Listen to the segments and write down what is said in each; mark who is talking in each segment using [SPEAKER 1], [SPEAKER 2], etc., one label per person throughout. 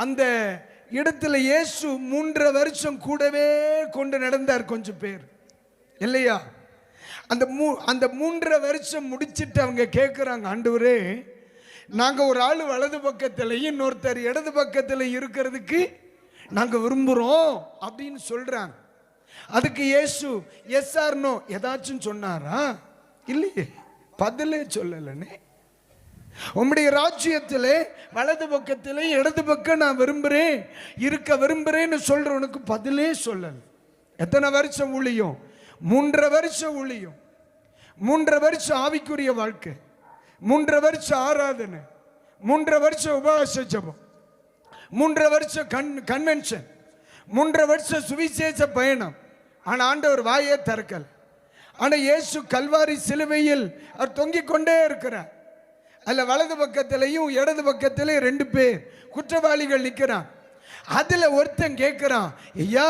[SPEAKER 1] அந்த இடத்துல இயேசு மூன்றரை வருஷம் கூடவே கொண்டு நடந்தார் கொஞ்சம் பேர். இல்லையா? அந்த மூ அந்த மூன்றரை வருஷம் முடிச்சிட்டு அவங்க கேட்குறாங்க ஆண்டவரே நாங்கள் ஒரு ஆள் வலது பக்கத்துலையும் இன்னொருத்தர் இடது பக்கத்தில் இருக்கிறதுக்கு நாங்கள் விரும்புகிறோம் அப்படின்னு சொல்கிறாங்க அதுக்கு இயேசு எஸ் ஆர்னோ ஏதாச்சும் சொன்னாரா? இல்லையே. பதிலே சொல்லலைன்னு உம்முடைய ராஜ்யத்திலே வலது பக்கத்திலே இடது பக்கம் நான் விரும்புகிறேன் இருக்க விரும்புகிறேன்னு சொல்கிறவனுக்கு பதிலே சொல்லல். எத்தனை வருஷம் ஊழியும்? மூன்றரை வருஷம் ஊழியும். மூன்றரை வருஷம் ஆவிக்குரிய வாழ்க்கை. மூன்றரை வருஷம் ஆராதனை. மூன்றரை வருஷம் உபவாச ஜபம். மூன்றரை வருஷம் கன் கன்வென்ஷன் மூன்றரை வருஷம் சுவிசேஷ பயணம். ஆனால் ஆண்டவர் வாயே திறக்கல். ஆனால் இயேசு கல்வாரி சிலுவையில் அவர் தொங்கிக் கொண்டே இருக்கிறார். அதில் வலது பக்கத்திலையும் இடது பக்கத்திலையும் ரெண்டு பேர் குற்றவாளிகள் நிற்கிறான் அதில் ஒருத்தன் கேட்குறான் ஐயா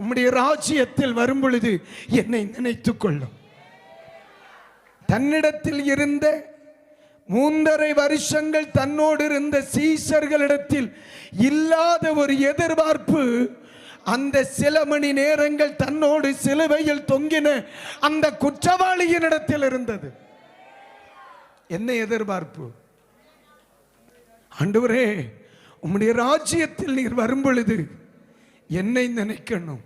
[SPEAKER 1] உம்முடைய ராஜ்யத்தில் வரும் பொழுது என்னை நினைத்து கொள்ளும். தன்னிடத்தில் இருந்த மூன்றரை வருஷங்கள் தன்னோடு இருந்த சீசர்களிடத்தில் இல்லாத ஒரு எதிர்பார்ப்பு அந்த சில மணி நேரங்கள் தன்னோடு சிலுவையில் தொங்கின அந்த குற்றவாளியினிடத்தில் இருந்தது. என்ன எதிர்பார்ப்பு? ஆண்டவரே உம்முடைய ராஜ்யத்தில் நீர் வரும் பொழுது என்னை நினைக்கணும்.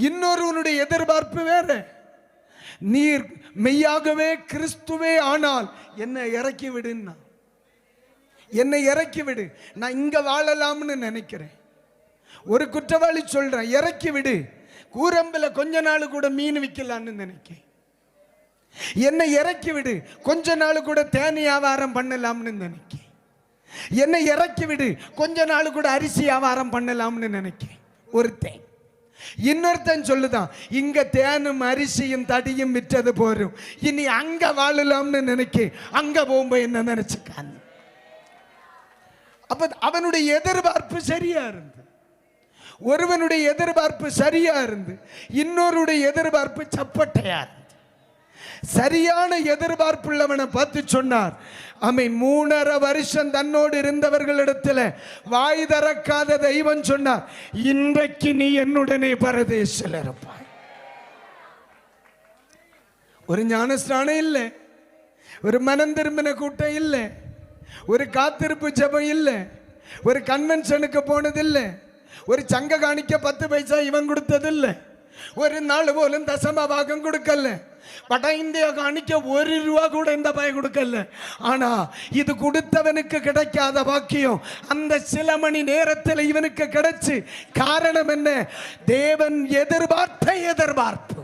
[SPEAKER 1] இன்னொருவனுடைய எதிர்பார்ப்பு வேற. நீர் மெய்யாகவே கிறிஸ்துவே ஆனால் என்னை இறக்கி விடுன்னா என்னை இறக்கி விடு. நான் இங்க வாழலாம்னு நினைக்கிறேன். ஒரு குற்றவாளி சொல்றேன் இறக்கி விடு. கூரம்பில் கொஞ்ச நாள் கூட மீன் விற்கலான்னு நினைக்கிறேன் என்னை இறக்கி விடு கொஞ்ச நாள் கூட தேனி வியாபாரம் பண்ணலாம்னு நினைக்கிறேன் என்னை இறக்கி விடு கொஞ்ச நாள் கூட அரிசி வியாபாரம் பண்ணலாம்னு நினைக்கிறேன் ஒருத்தன். இன்னொருத்தன் சொல்லுதான் இங்க தேனும் அரிசியும் தடியும் விற்றது போரும். இனி அங்க வாழலாம்னு நினைக்க அங்க போகும்போது என்ன நினைச்சுக்கான் அப்ப அவனுடைய எதிர்பார்ப்பு சரியா இருந்து. ஒருவனுடைய எதிர்பார்ப்பு சரியா இருந்து. இன்னொருடைய எதிர்பார்ப்பு சப்பட்டையா இருந்து. சரியான எதிர்பார்ப்புள்ளவனை பார்த்து சொன்னார். அமை மூணரை வருஷம் தன்னோடு இருந்தவர்களிடத்தில் வாய் திறக்காத தெய்வம் சொன்னார். இன்றைக்கு நீ என்னுடனே பரதேசில் இருப்பாய். ஒரு ஞானஸ்தானம் இல்லை. ஒரு மனம் திரும்பின கூட்டம் இல்லை. ஒரு காத்திருப்பு ஜபம் இல்லை. ஒரு கன்வென்ஷனுக்கு போனதில்லை. ஒரு சங்க காணிக்க பத்து பைசா இவன் கொடுத்ததில்லை. ஒரு நாள் போலும் தசம பாகம் கொடுக்கல வட இந்தியா காணிக்க ஒரு ரூபா கூட இந்த பய கொடுக்கல ஆனா இது கொடுத்தவனுக்கு கிடைக்காத பாக்கியம். அந்த சில மணி நேரத்தில் இவனுக்கு கிடைச்சு. காரணம் என்ன? தேவன் எதிர்பார்த்த எதிர்பார்ப்பு.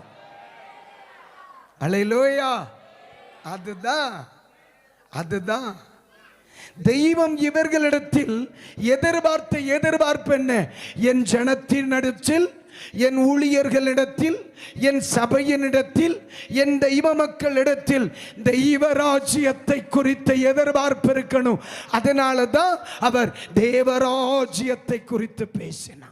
[SPEAKER 1] அலையிலோயா. அதுதான். அதுதான். தெய்வம் இவர்களிடத்தில் எதிர்பார்த்த எதிர்பார்ப்பு என்ன? என் நடுச்சில் என் ஊழியர்களிடத்தில் என் சபையினிடத்தில் என் தெய்வ மக்களிடத்தில் தெய்வராஜ்யத்தை குறித்த எதிர்பார்ப்பு இருக்கணும். அதனால தான் அவர் தேவராஜ்யத்தை குறித்து பேசினார்.